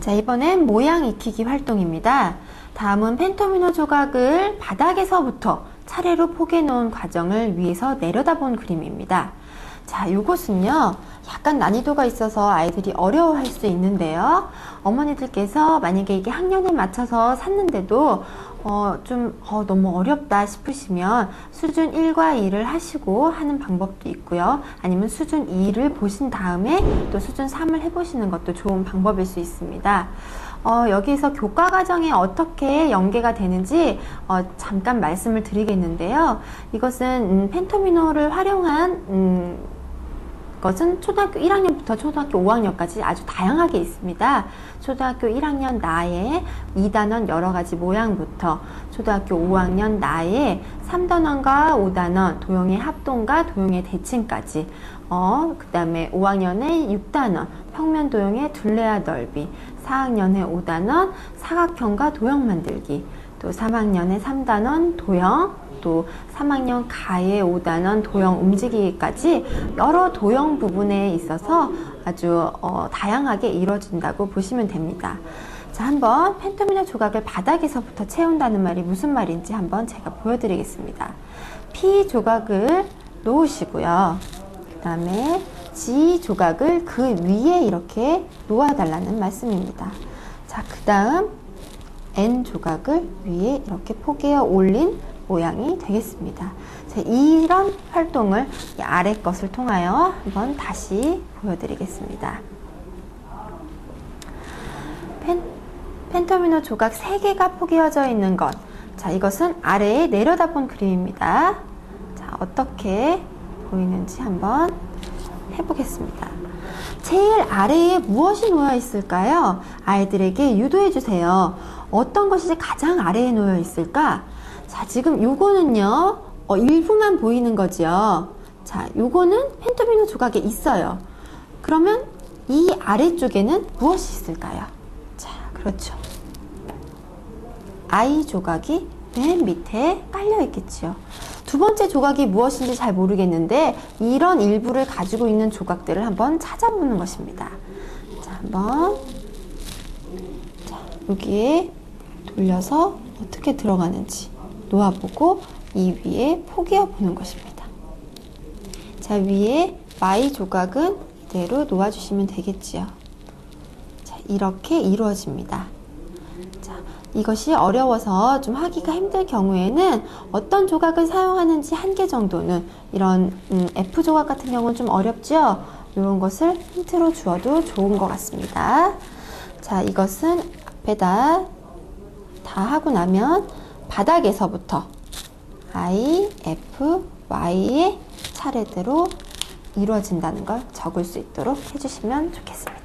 자, 이번엔 모양 익히기 활동입니다. 다음은 펜토미노 조각을 바닥에서부터 차례로 포개 놓은 과정을 위에서 내려다본 그림입니다. 자, 이것은요, 약간 난이도가 있어서 아이들이 어려워할 수 있는데요. 어머니들께서 만약에 이게 학년에 맞춰서 샀는데도 어, 좀 어, 너무 어렵다 싶으시면 수준 1과 2를 하시고 하는 방법도 있고요. 아니면 수준 2를 보신 다음에 또 수준 3을 해보시는 것도 좋은 방법일 수 있습니다. 어, 여기에서 교과 과정에 어떻게 연계가 되는지 어, 잠깐 말씀을 드리겠는데요. 이것은 음, 펜토미노를 활용한 음, 것은 초등학교 1학년부터 초등학교 5학년까지 아주 다양하게 있습니다. 초등학교 1학년 나의 2단원 여러 가지 모양부터 초등학교 5학년 나의 3단원과 5단원 도형의 합동과 도형의 대칭까지 어, 그 다음에 5학년의 6단원 평면 도형의 둘레와 넓이 4학년의 5단원 사각형과 도형 만들기 또 3학년의 3단원 도형 또 3학년 가의 5단원 도형 움직이기까지 여러 도형 부분에 있어서 아주 어, 다양하게 이루어진다고 보시면 됩니다. 자, 한번 펜토미노 조각을 바닥에서부터 채운다는 말이 무슨 말인지 한번 제가 보여드리겠습니다. P 조각을 놓으시고요. 그 다음에 G 조각을 그 위에 이렇게 놓아달라는 말씀입니다. 자, 그 다음 N 조각을 위에 이렇게 포개어 올린 모양이 되겠습니다. 자, 이런 활동을 아래 것을 통하여 한번 다시 보여드리겠습니다. 펜, 펜터미노 조각 3개가 포개어져 있는 것. 자, 이것은 아래에 내려다본 그림입니다. 자, 어떻게 보이는지 한번 해보겠습니다. 제일 아래에 무엇이 놓여 있을까요? 아이들에게 유도해 주세요. 어떤 것이 가장 아래에 놓여 있을까? 자, 지금 요거는요, 어, 일부만 보이는 거지요. 자, 요거는 펜토미노 조각에 있어요. 그러면 이 아래쪽에는 무엇이 있을까요? 자, 그렇죠. I 조각이 맨 밑에 깔려 있겠지요. 두 번째 조각이 무엇인지 잘 모르겠는데 이런 일부를 가지고 있는 조각들을 한번 찾아보는 것입니다. 자, 한번 자, 여기에 돌려서 어떻게 들어가는지 놓아보고 이 위에 포개어 보는 것입니다. 자, 위에 Y 조각은 이대로 놓아주시면 되겠지요. 자, 이렇게 이루어집니다. 자, 이것이 어려워서 좀 하기가 힘들 경우에는 어떤 조각을 사용하는지 한 개 정도는 이런 음, F 조각 같은 경우는 좀 어렵죠? 이런 것을 힌트로 주어도 좋은 것 같습니다. 자, 이것은 앞에다 다 하고 나면 바닥에서부터 I, F, Y의 차례대로 이루어진다는 걸 적을 수 있도록 해주시면 좋겠습니다.